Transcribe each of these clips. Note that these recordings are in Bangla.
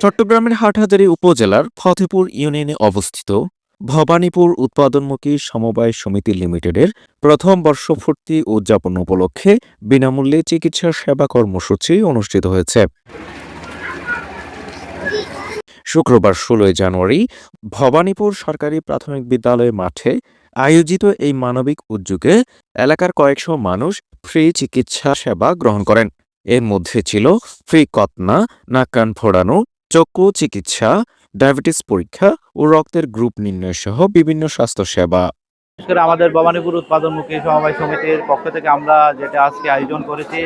চট্টগ্রামের হাটহাজারী উপজেলার ফতেপুর ইউনিয়নে অবস্থিত ভবানীপুর উৎপাদনমুখী সমবায় সমিতি লিমিটেডের প্রথম বর্ষপূর্তি উদযাপন উপলক্ষে বিনামূল্যে চিকিৎসা সেবা কর্মসূচি অনুষ্ঠিত হয়েছে। শুক্রবার ষোলোই জানুয়ারি ভবানীপুর সরকারি প্রাথমিক বিদ্যালয় মাঠে আয়োজিত এই মানবিক উদ্যোগে এলাকার কয়েকশো মানুষ ফ্রি চিকিৎসা সেবা গ্রহণ করেন। এর মধ্যে ছিল ফ্রি কতনা নাক কান ফোড়ানো চক্ষু চিকিৎসা ডায়াবেটিস পরীক্ষা ও রক্তের গ্রুপ নির্ণয় সহ বিভিন্ন স্বাস্থ্যসেবা। বিশেষ করে আমাদের ভবানীপুর উৎপাদনমুখী সমবায় সমিতির পক্ষ থেকে আমরা যেটা আজকে আয়োজন করেছি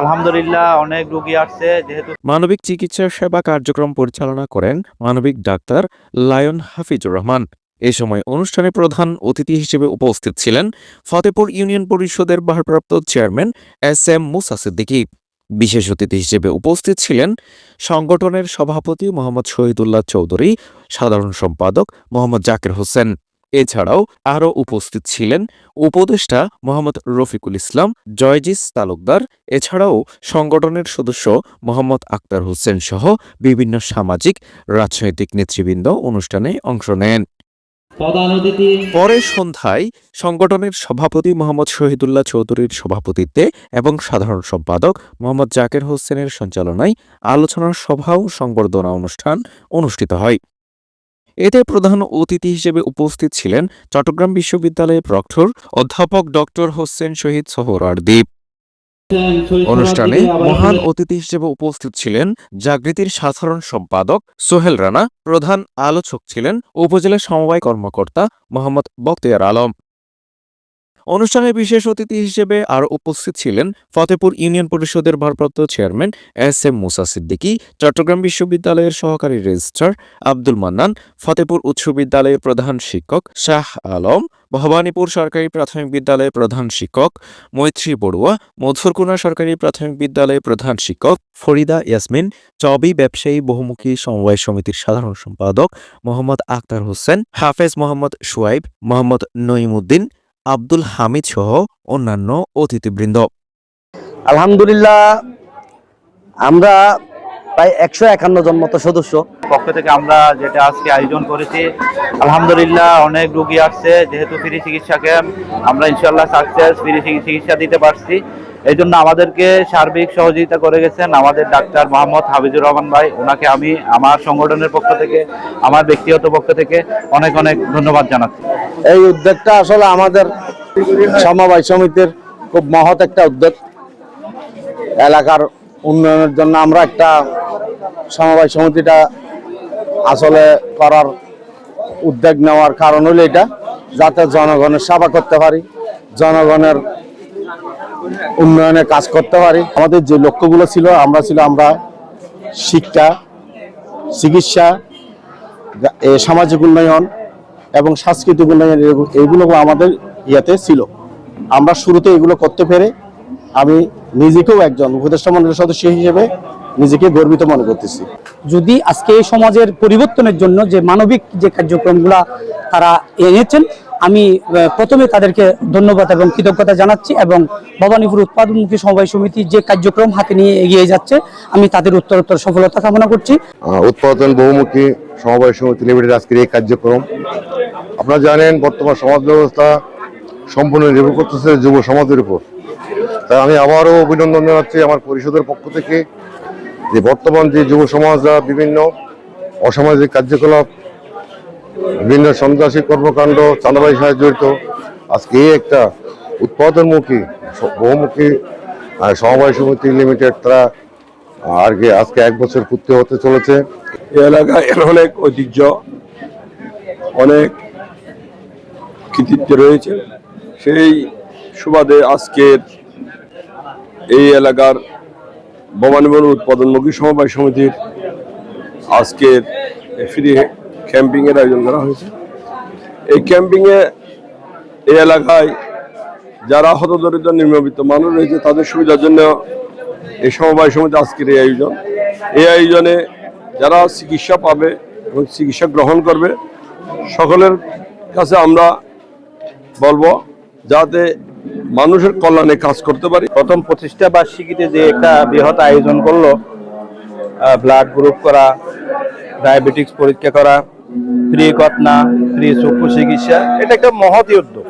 আলহামদুলিল্লাহ অনেক রুগী আসছে যেহেতু মানবিক চিকিৎসা সেবা কার্যক্রম পরিচালনা করেন মানবিক ডাক্তার লায়ন হাফিজুর রহমান। এ সময় অনুষ্ঠানে প্রধান অতিথি হিসেবে উপস্থিত ছিলেন ফতেপুর ইউনিয়ন পরিষদের ভারপ্রাপ্ত chairman S M Musa Siddiqui. বিশেষ অতিথি হিসেবে উপস্থিত ছিলেন সংগঠনের সভাপতি মোহাম্মদ শহীদুল্লাহ চৌধুরী, সাধারণ সম্পাদক মোহাম্মদ জাকির হোসেন। এছাড়াও আরও উপস্থিত ছিলেন উপদেষ্টা মোহাম্মদ রফিকুল ইসলাম জয়জিস তালুকদার, এছাড়াও সংগঠনের সদস্য মোহাম্মদ আক্তার হোসেন সহ বিভিন্ন সামাজিক, রাজনৈতিক নেতৃবৃন্দ অনুষ্ঠানে অংশ নেন। পরে সন্ধ্যায় সংগঠনের সভাপতি মোহাম্মদ শহীদুল্লাহ চৌধুরীর সভাপতিত্বে এবং সাধারণ সম্পাদক মোহাম্মদ জাকের হোসেনের সঞ্চালনায় আলোচনার সভা ও সংবর্ধনা অনুষ্ঠান অনুষ্ঠিত হয়। এতে প্রধান অতিথি হিসেবে উপস্থিত ছিলেন চট্টগ্রাম বিশ্ববিদ্যালয়ের প্রক্টর অধ্যাপক ডক্টর হোসেন শহীদ সোহরারদীপ অনুষ্ঠানে মহান অতিথি হিসেবে উপস্থিত ছিলেন জাগৃতির সাধারণ সম্পাদক সোহেল রানা প্রধান আলোচক ছিলেন উপজেলা সমবায় কর্মকর্তা মোহাম্মদ বক্তিয়ার আলম। অনুষ্ঠানে বিশেষ অতিথি হিসেবে আরও উপস্থিত ছিলেন ফতেপুর ইউনিয়ন পরিষদের ভারপ্রাপ্ত chairman S M Musa Siddiqui, Chittagong বিশ্ববিদ্যালয়ের সহকারী রেজিস্ট্রার আব্দুল মান্নান, ফতেপুর উচ্চ বিদ্যালয়ের প্রধান শিক্ষক শাহ আলম, ভবানীপুর সরকারি প্রাথমিক বিদ্যালয়ের প্রধান শিক্ষক মৈত্রী বড়ুয়া, মধুরকুনা সরকারি প্রাথমিক বিদ্যালয়ের প্রধান শিক্ষক ফরিদা ইয়াসমিন, চবি ব্যবসায়ী বহুমুখী সমবায় সমিতির সাধারণ সম্পাদক মোহাম্মদ আক্তার হোসেন, হাফেজ মোহাম্মদ সোয়াইব মোহাম্মদ নঈমুদ্দিন আব্দুল হামিদ সহ অন্যান্য অতিথিবৃন্দ। আলহামদুলিল্লাহ আমরা প্রায় একশো একান্ন জন মতো সদস্য। পক্ষ থেকে আমরা যেটা আজকে আয়োজন করেছি আলহামদুলিল্লাহ অনেক রুগী আসছে যেহেতু ফ্রি চিকিৎসা ক্যাম্প আমরা ইনশাল্লাহ সাকসেস ফ্রি চিকিৎসা দিতে পারছি। এই জন্য আমাদেরকে সার্বিক সহযোগিতা করে গেছেন আমাদের ডাক্তার মোহাম্মদ হাবিজুর রহমান ভাই। ওনাকে আমি আমার সংগঠনের পক্ষ থেকে, আমার ব্যক্তিগত পক্ষ থেকে অনেক অনেক ধন্যবাদ জানাচ্ছি। এই উদ্যোগটা আসলে আমাদের সমবায় সমিতির খুব মহৎ একটা উদ্যোগ। এলাকার উন্নয়নের জন্য আমরা একটা সমবায় সমিতিটা আসলে করার উদ্যোগ নেওয়ার কারণ হলো এটা, যাতে জনগণের সেবা করতে পারি, জনগণের উন্নয়নে কাজ করতে পারি। আমাদের যে লক্ষ্যগুলো ছিল, আমরা ছিল আমরা শিক্ষা, চিকিৎসা সামাজিক উন্নয়ন এবং সাংস্কৃতিক উন্নয়ন এইগুলো আমাদের ইয়েতে ছিল। আমরা শুরুতে এগুলো করতে পেরে আমি নিজেকেও একজন উপদেষ্টা মন্ডলের সদস্য হিসেবে নিজেকে গর্বিত মনে করতেছি। যদি আজকে এই সমাজের পরিবর্তনের জন্য যে মানবিক যে কার্যক্রমগুলা তারা এনেছেন আমি প্রথমে তাদেরকে ধন্যবাদ এবং কৃতজ্ঞতা জানাচ্ছি এবং ভবানীপুর উৎপাদনমুখী সমবায় সমিতি যে কার্যক্রম হাতে নিয়ে এগিয়ে যাচ্ছে, আমি তাদের উত্তরোত্তর সফলতা কামনা করছি। উৎপাদন বহুমুখী সমবায় সমিতি লিমিটেড আজকের এই কার্যক্রম। আপনারা জানেন, বর্তমান সমাজ ব্যবস্থা সম্পূর্ণ নির্ভর করতেছে যুব সমাজের উপর। তাই আমি আবারও অভিনন্দন জানাচ্ছি আমার পরিষদের পক্ষ থেকে যে বর্তমান যে যুব সমাজরা বিভিন্ন অসামাজিক কার্যকলাপ বিভিন্ন সন্ত্রাসী কর্মকাণ্ড চাঁদাবাই সাথে জড়িত। আজকে এই একটা উৎপাদনমুখী, বহুমুখী সমবায় সমিতি লিমিটেড তারা আর কি আজকে এক বছর পূর্তি হতে চলেছে। এই এলাকায় অনেক ঐতিহ্য, অনেক কৃতিত্ব রয়েছে। সেই সুবাদে আজকের এই এলাকার ভবানীবন উৎপাদনমুখী সমবায় সমিতির আজকের ফ্রি ক্যাম্পিংয়ের আয়োজন করা হয়েছে। এই ক্যাম্পিংয়ে এই এলাকায় যারা হতদরিদ্র, নিম্নবিত্ত মানুষ রয়েছে, তাদের সুবিধার জন্য এই সমবায় সমিতি আজকের এই আয়োজন। এই আয়োজনে যারা চিকিৎসা পাবে এবং চিকিৎসা গ্রহণ করবে, সকলের কাছে আমরা বলব যাতে মানুষের কল্যাণে কাজ করতে পারি। প্রথম প্রতিষ্ঠা বার্ষিকীতে যে একটা বৃহৎ আয়োজন করল ব্লাড গ্রুপ করা ডায়াবেটিক্স পরীক্ষা করা ফ্রি কতনা ফ্রি চক্ষু চিকিৎসা এটা একটা মহৎ উদ্যোগ।